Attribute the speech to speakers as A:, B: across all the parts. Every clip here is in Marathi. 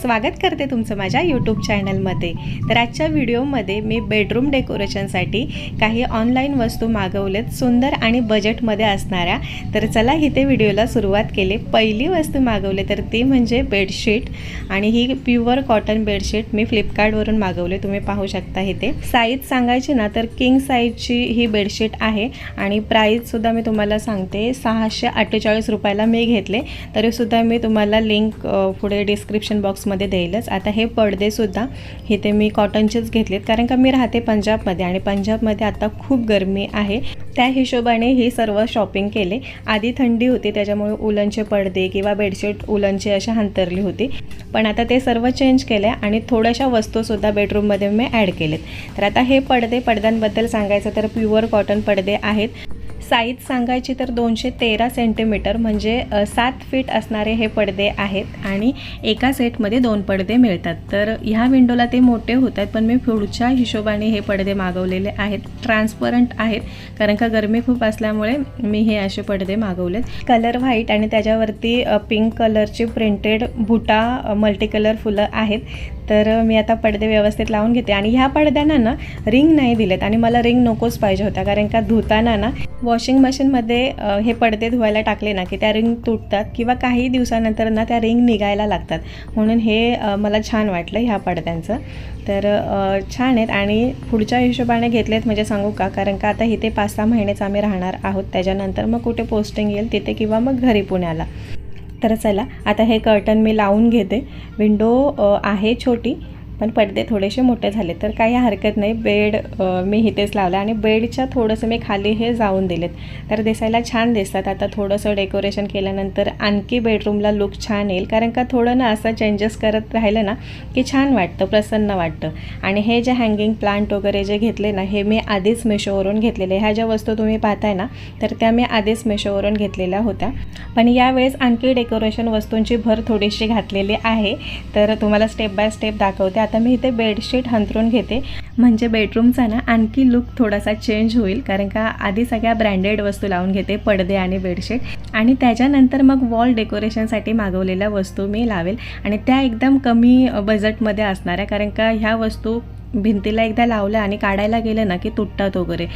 A: स्वागत करते तुमचं माझ्या यूट्यूब चॅनलमध्ये तर आजच्या व्हिडिओमध्ये मी बेडरूम डेकोरेशनसाठी काही ऑनलाईन वस्तू मागवलेत सुंदर आणि बजेटमध्ये असणाऱ्या. तर चला इथे व्हिडिओला सुरुवात केली. पहिली वस्तू मागवली तर ती म्हणजे बेडशीट आणि ही प्युअर कॉटन बेडशीट मी फ्लिपकार्टवरून मागवले. तुम्ही पाहू शकता इथे. साईज सांगायची ना तर किंग साईजची ही बेडशीट आहे आणि प्राईजसुद्धा मी तुम्हाला सांगते. सहाशे अठ्ठेचाळीस रुपयाला मी घेतले. तरीसुद्धा मी तुम्हाला लिंक पुढे डिस्क्रिप्शन बॉक्स बॉक्समध्ये देईलच. आता हे पडदेसुद्धा इथे मी कॉटनचेच घेतलेत. कारण का मी राहते पंजाबमध्ये आणि पंजाबमध्ये आता खूप गरमी आहे. त्या हिशोबाने ही सर्व शॉपिंग केले. आधी थंडी होती त्याच्यामुळे उलनचे पडदे किंवा बेडशीट उलनचे असे हंतरली होती. पण आता ते सर्व चेंज केले आणि थोड्याशा वस्तूसुद्धा बेडरूममध्ये मी ॲड केलेत. तर आता हे पडदे पडद्यांबद्दल सांगायचं तर प्युअर कॉटन पडदे आहेत. साईज सांगायची तर दोनशे तेरा सेंटीमीटर म्हणजे सात फीट असणारे हे पडदे आहेत आणि एका सेटमध्ये दोन पडदे मिळतात. तर ह्या विंडोला ते मोठे होत आहेत पण मी पुढच्या हिशोबाने हे पडदे मागवलेले आहेत. ट्रान्सपरंट आहेत कारण का गरमी खूप असल्यामुळे मी हे असे पडदे मागवलेत. कलर व्हाईट आणि त्याच्यावरती पिंक कलरची प्रिंटेड बुटा मल्टीकलर मल्टी कलर फुलं आहेत. तर मी आता पडदे व्यवस्थित लावून घेते. आणि ह्या पडद्यांना ना रिंग नाही दिलेत. आणि मला रिंग नकोच पाहिजे होत्या. कारण का धुताना ना वॉशिंग मशीनमध्ये हे पडदे धुवायला टाकले ना की त्या रिंग तुटतात किंवा काही दिवसानंतर ना त्या रिंग निघायला लागतात. म्हणून हे मला छान वाटलं ह्या पडद्यांचं. तर छान आहेत. आणि पुढच्या हिशोबाने घेतलेत म्हणजे सांगू का? कारण का आता इथे पाच सहा महिनेच आम्ही राहणार आहोत. त्याच्यानंतर मग कुठे पोस्टिंग येईल तिथे किंवा मग घरी पुण्याला. तर चला आता हे कर्टन मी लावून घेते. विंडो आहे छोटी. पण पडदे थोडेसे मोठे झाले. तर काही हरकत नाही. बेड मी इथेच लावला आणि बेडच्या थोडंसं मी खाली हे जाऊन दिलेत. तर दिसायला छान दिसतात. आता थोडंसं डेकोरेशन केल्यानंतर आणखी बेडरूमला लुक छान येईल. कारण का थोडं ना असं चेंजेस करत राहिलं ना की छान वाटतं प्रसन्न वाटतं. आणि हे जे हँगिंग प्लांट वगैरे जे घेतले ना हे मी आधीच मेशोवरून घेतलेले. ह्या ज्या वस्तू तुम्ही पाहताय ना तर त्या मी आधीच मेशोवरून घेतलेल्या होत्या. पण यावेळेस आणखी डेकोरेशन वस्तूंची भर थोडीशी घातलेली आहे. तर तुम्हाला स्टेप बाय स्टेप दाखवते. आता मी इथे बेडशीट हंतरून घेते. म्हणजे बेडरूमचा ना आणखी लुक थोडासा चेंज होईल. कारण का आधी सगळ्या ब्रँडेड वस्तू लावून घेते पडदे आणि बेडशीट. आणि त्याच्यानंतर मग वॉल डेकोरेशनसाठी मागवलेल्या वस्तू मी लावेल. आणि त्या एकदम कमी बजेटमध्ये असणाऱ्या कारण का ह्या वस्तू भिंतीला एकदा लावल्या आणि काढायला गेलं ना की तुटतात वगैरे.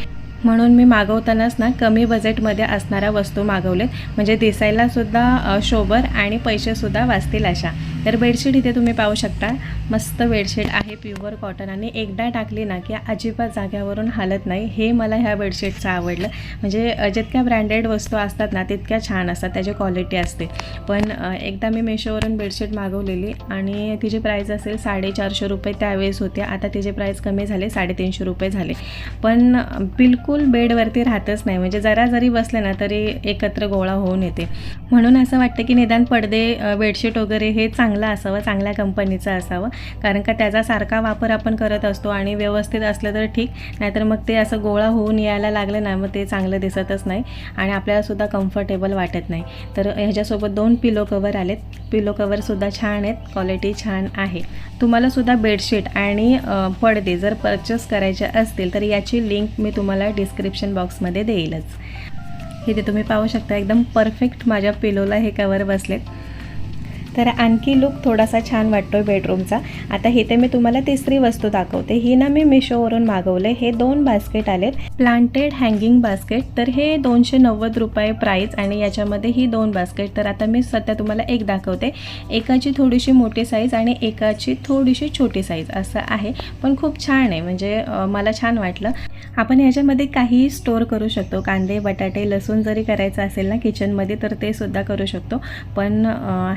A: म्हणून मी मागवतानाच ना कमी बजेटमध्ये असणाऱ्या वस्तू मागवलेत म्हणजे दिसायलासुद्धा शोभर आणि पैसेसुद्धा वाचतील अशा. तर बेडशीट इथे तुम्ही पाहू शकता. मस्त बेडशीट आहे प्युअर कॉटन. आणि एकदा टाकली ना की अजिबात जाग्यावरून हालत नाही. हे मला ह्या बेडशीटचं आवडलं. म्हणजे जितक्या ब्रँडेड वस्तू असतात ना तितक्या छान असतात. त्याची क्वालिटी असते. पण एकदा मी मेशोवरून बेडशीट मागवलेली आणि तिची प्राईस असेल साडेचारशे रुपये त्यावेळेस होते. आता तिचे प्राईस कमी झाले साडेतीनशे रुपये झाले. पण बिलकुल बेडवरती राहतच नाही. म्हणजे जरा जरी बसले ना तरी एकत्र गोळा होऊन येते. म्हणून असं वाटतं की निदान पडदे बेडशीट वगैरे हे चांगलं असावं चांगल्या कंपनीचं असावं. कारण का त्याचा सारखा वापर आपण करत असतो आणि व्यवस्थित असलं तर ठीक. नाहीतर मग ते असं गोळा होऊन यायला लागलं ना मग ते चांगलं दिसतच नाही आणि आपल्यालासुद्धा कम्फर्टेबल वाटत नाही. तर ह्याच्यासोबत दोन पिलो कवर आलेत. पिलो कवरसुद्धा छान आहेत. क्वालिटी छान आहे. तुम्हालासुद्धा बेडशीट आणि पडदे जर परचेस करायचे असतील तर याची लिंक मी तुम्हाला डिस्क्रिप्शन बॉक्समध्ये देईलच. इथे तुम्ही पाहू शकता एकदम परफेक्ट माझ्या पिलोला हे कवर बसलेत. तर आणखी लुक थोडासा छान वाटतो बेडरूमचा आता इथे मी तुम्हाला तिसरी वस्तू दाखवते. ही ना मी मिशोवरून मागवले. हे दोन बास्केट आलेत. प्लांटेड हँगिंग बास्केट तर हे दोनशे नव्वद रुपये प्राईस आणि याच्यामध्ये ही दोन बास्केट तर आता मी सध्या तुम्हाला एक दाखवते. एकाची थोडीशी मोठी साईज आणि एकाची थोडीशी छोटी साईज असं आहे. पण खूप छान आहे. म्हणजे मला छान वाटलं. आपण ह्याच्यामध्ये काहीही स्टोअर करू शकतो. कांदे बटाटे लसूण जरी करायचं असेल ना किचनमध्ये तर ते सुद्धा करू शकतो. पण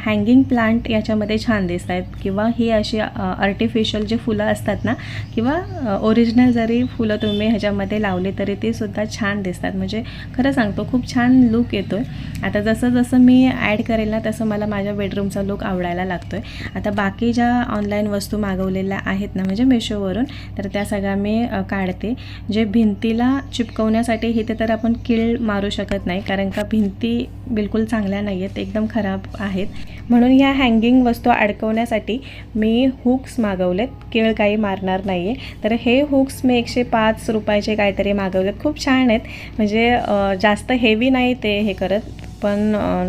A: हँगिंग प्लांट याच्यामध्ये छान दिसत आहेत किंवा ही अशी आर्टिफिशियल जे फुलं असतात ना किंवा ओरिजिनल जरी फुलं तुम्ही ह्याच्यामध्ये लावली तरी ते सुद्धा छान दिसतात. म्हणजे खरं सांगतो खूप छान लुक येतो आहे आता जसं जसं मी ॲड करेल ना तसं मला माझ्या बेडरूमचा लुक आवडायला लागतो आहे आता बाकी ज्या ऑनलाईन वस्तू मागवलेल्या आहेत ना म्हणजे मेशोवरून तर त्या सगळ्या मी काढते. जे भिंतीला चिपकवण्यासाठी इथे तर आपण कीळ मारू शकत नाही कारण का भिंती बिलकुल चांगल्या नाही आहेत एकदम खराब आहेत. म्हणून ह्या हँगिंग वस्तू अडकवण्यासाठी मी हुक्स मागवलेत. केळ काही मारणार नाही आहे तर हे हुक्स मी एकशे पाच रुपयाचे काहीतरी मागवलेत. खूप छान आहेत. म्हणजे जास्त हेवी नाही ते हे करत. पण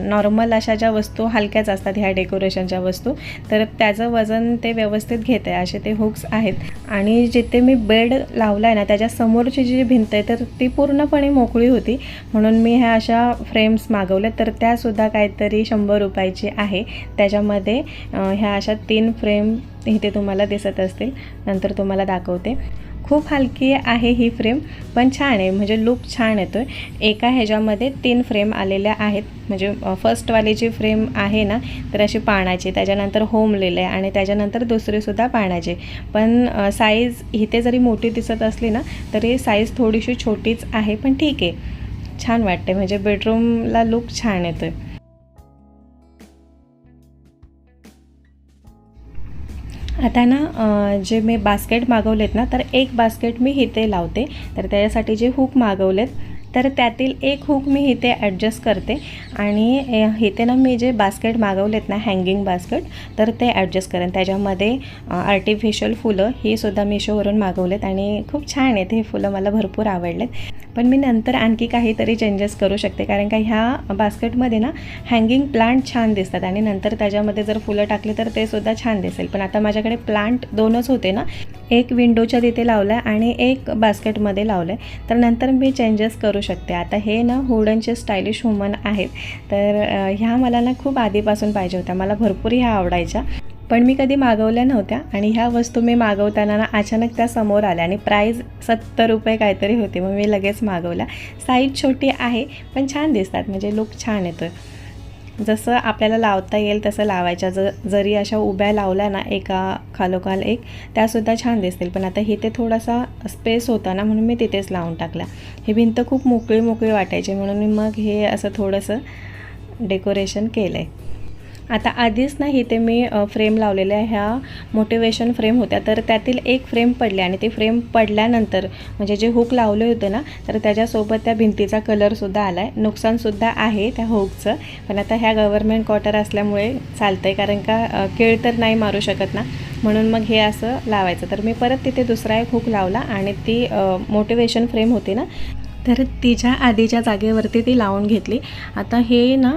A: नॉर्मल अशा ज्या वस्तू हलक्याच असतात ह्या डेकोरेशनच्या वस्तू तर त्याचं वजन ते व्यवस्थित घेत आहे असे ते हुक्स आहेत. आणि जिथे मी बेड लावला आहे ना त्याच्या समोरची जी भिंत आहे तर ती पूर्णपणे मोकळी होती. म्हणून मी ह्या अशा फ्रेम्स मागवल्या. तर त्यासुद्धा काहीतरी शंभर रुपयाची आहे. त्याच्यामध्ये ह्या अशा तीन फ्रेम इथे तुम्हाला दिसत असतील. नंतर तुम्हाला दाखवते. खूप हलकी आहे ही फ्रेम पण छान आहे. म्हणजे लुक छान येतो आहे एका ह्याच्यामध्ये तीन फ्रेम आलेल्या आहेत. म्हणजे फर्स्टवाली जी फ्रेम आहे ना तर अशी पाण्याची त्याच्यानंतर होम लिहिलं आहे आणि त्याच्यानंतर दुसरीसुद्धा पाण्याची पण साईज इथे जरी मोठी दिसत असली ना तरी साईज थोडीशी छोटीच आहे पण ठीक आहे. छान वाटते म्हणजे बेडरूमला लुक छान येतो आहे आता ना जे मी बास्केट मागवलेत ना तर एक बास्केट मी इथे लावते. तर त्याच्यासाठी जे हुक मागवलेत तर त्यातील एक हुक मी इथे ॲडजस्ट करते. आणि इथे ना मी जे बास्केट मागवलेत ना हँगिंग बास्केट तर ते ॲडजस्ट करेन. त्याच्यामध्ये आर्टिफिशियल फुलं ही सुद्धा मिशोवरून मागवलेत. आणि खूप छान आहेत हे फुलं मला भरपूर आवडलेत. पण मी नंतर आणखी काहीतरी चेंजेस करू शकते. कारण का ह्या बास्केटमध्ये ना हँगिंग प्लांट छान दिसतात आणि नंतर त्याच्यामध्ये जर फुलं टाकली तर ते सुद्धा छान दिसेल. पण आता माझ्याकडे प्लांट दोनच होते ना. एक विंडोच्या तिथे लावला आहे आणि एक बास्केटमध्ये लावलं आहे तर नंतर मी चेंजेस करू शकते. आता हे ना हुडनचे स्टायलिश वुमन आहेत. तर ह्या मला ना खूप आधीपासून पाहिजे होत्या. मला भरपूर ह्या आवडायच्या. पण मी कधी मागवल्या नव्हत्या आणि ह्या वस्तू मी मागवताना ना अचानक त्या समोर आल्या आणि प्राईज सत्तर रुपये काहीतरी होते मग मी लगेच मागवल्या. साईज छोटी आहे पण छान दिसतात म्हणजे लुक छान येतो जसं आपल्याला लावता येईल तसं लावायच्या. ज जरी अशा उभ्या लावल्या ना एका खालोखाल एक त्यासुद्धा छान दिसतील. पण आता इथे थोडासा स्पेस होता ना म्हणून मी तिथेच लावून टाकला ही भिंत खूप मोकळी मोकळी वाटायची म्हणून मी मग हे असं थोडंसं डेकोरेशन केलं आहे आता आधीच ना इथे मी फ्रेम लावलेल्या ह्या मोटिवेशन फ्रेम होत्या. तर त्यातील एक फ्रेम पडली आणि ती फ्रेम पडल्यानंतर म्हणजे जे हुक लावले होते ना तर त्याच्यासोबत त्या भिंतीचा कलरसुद्धा आला आहे नुकसानसुद्धा आहे त्या हुकचं पण आता ह्या गव्हर्मेंट क्वार्टर असल्यामुळे चालतं आहे कारण का केळ तर नाही मारू शकत ना. म्हणून मग हे असं लावायचं. तर मी परत तिथे दुसरा एक हुक लावला आणि ती मोटिवेशन फ्रेम होती ना तर तिच्या आधीच्या जागेवरती ती लावून घेतली. आता हे ना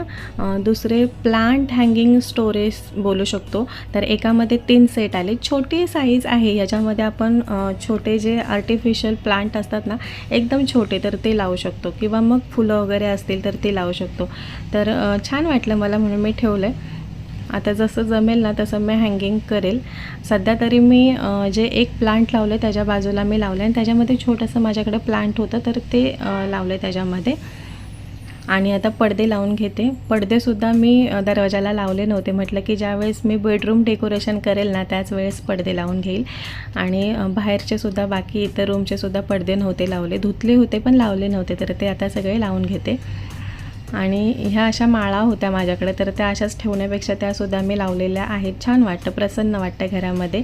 A: दुसरे प्लांट हँगिंग स्टोरेज बोलू शकतो. तर एकामध्ये तीन सेट आले. छोटी साईज आहे. याच्यामध्ये आपण छोटे जे आर्टिफिशियल प्लांट असतात ना एकदम छोटे तर ते लावू शकतो. किंवा मग फुलं वगैरे असतील तर ते लावू शकतो. तर छान वाटलं मला म्हणून मी ठेवलं आहे आता जसं जमेल ना तसं मी हँगिंग करेल. सध्या तरी मी जे एक प्लांट लावलं आहे त्याच्या बाजूला मी लावलं आणि त्याच्यामध्ये छोटंसं माझ्याकडे प्लांट होतं तर ते लावलं आहे त्याच्यामध्ये. आणि आता पडदे लावून घेते. पडदेसुद्धा मी दरवाजाला लावले नव्हते. म्हटलं की ज्यावेळेस मी बेडरूम डेकोरेशन करेल ना त्याच वेळेस पडदे लावून घेईल. आणि बाहेरचेसुद्धा बाकी इतर रूमचेसुद्धा पडदे नव्हते लावले. धुतले होते पण लावले नव्हते तर ते आता सगळे लावून घेते. आणि ह्या अशा माळा होत्या माझ्याकडे तर त्या अशाच ठेवण्यापेक्षा त्यासुद्धा मी लावलेल्या आहेत. छान वाटतं प्रसन्न वाटतं घरामध्ये.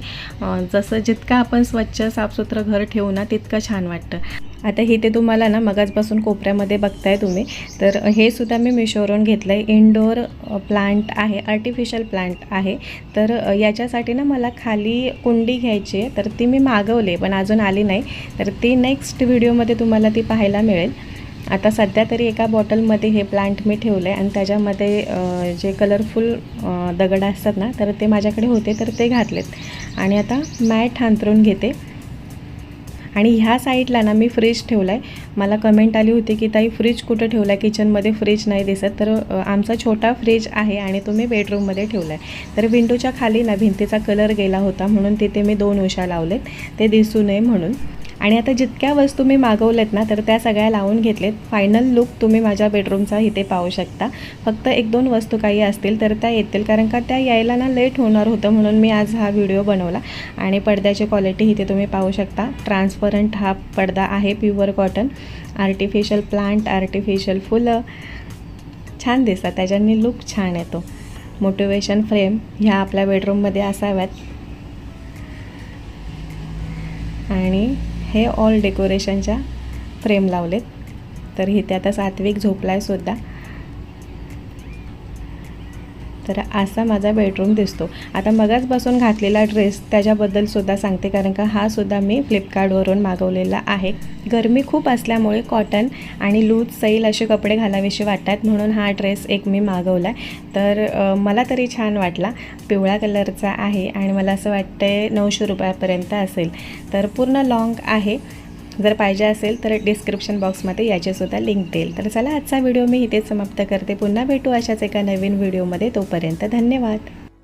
A: जसं जितकं आपण स्वच्छ साफसुथरं घर ठेवू ना तितकं छान वाटतं. आता हे ते तुम्हाला ना मगाचपासून कोपऱ्यामध्ये बघताय तुम्ही. तर हे सुद्धा मी मिशोवरून घेतलं आहे इनडोअर प्लांट आहे आर्टिफिशियल प्लांट आहे. तर याच्यासाठी ना मला खाली कुंडी घ्यायची आहे. तर ती मी मागवली पण अजून आली नाही. तर ती नेक्स्ट व्हिडिओमध्ये तुम्हाला ती पाहायला मिळेल. आता सध्या तरी एका बॉटलमध्ये हे प्लांट मी ठेवलं आहे आणि त्याच्यामध्ये जे कलरफुल दगड असतात ना तर ते माझ्याकडे होते तर ते घातलेत. आणि आता मॅट हांतरून घेते. आणि ह्या साईडला ना मी फ्रीज ठेवला आहे मला कमेंट आली होती की ताई फ्रीज कुठं ठेवला आहे किचनमध्ये फ्रीज नाही दिसत. तर आमचा छोटा फ्रीज आहे आणि तो मी बेडरूममध्ये ठेवला आहे तर विंडोच्या खाली ना भिंतीचा कलर गेला होता म्हणून तिथे मी दोन उशा लावलेत. ते दिसू नये म्हणून. आणि आता जितक्या वस्तू मी मागवल्यात ना तर त्या सगळ्या लावून घेतलेत. फायनल लुक तुम्ही माझ्या बेडरूमचा इथे पाहू शकता. फक्त एक दोन वस्तू काही असतील तर त्या येतील कारण का त्या यायला ना लेट होणार होतं म्हणून मी आज हा व्हिडिओ बनवला. आणि पडद्याची क्वालिटी इथे तुम्ही पाहू शकता. ट्रान्सपरंट हा पडदा आहे pure cotton artificial plant artificial फुलं. छान दिसतात त्याच्यानी लुक छान येतो. मोटिवेशन फ्रेम ह्या आपल्या बेडरूममध्ये असाव्यात. आणि हे ऑल डेकोरेशनच्या फ्रेम लावलेत. तर इथे आता सात्विक झोपलाय सुद्धा. तर असा माझा बेडरूम दिसतो. आता मगाच बसून घातलेला ड्रेस त्याच्याबद्दल सुद्धा सांगते कारण का हा सुद्धा मी फ्लिपकार्टवरून मागवलेला आहे. गरमी खूप असल्यामुळे कॉटन आणि लूज सैल असे कपडे घालावेसे वाटतात म्हणून हा ड्रेस एक मी मागवला आहे तर मला तरी छान वाटला. पिवळा कलरचा आहे आणि मला असं वाटतं नऊशे रुपयापर्यंत असेल. तर पूर्ण लॉंग आहे. जर पाहिजे असेल तर डिस्क्रिप्शन बॉक्समध्ये याचीसुद्धा लिंक देईल. तर चला आजचा व्हिडिओ मी इथेच समाप्त करते. पुन्हा भेटू अशाच एका नवीन व्हिडिओमध्ये तोपर्यंत धन्यवाद.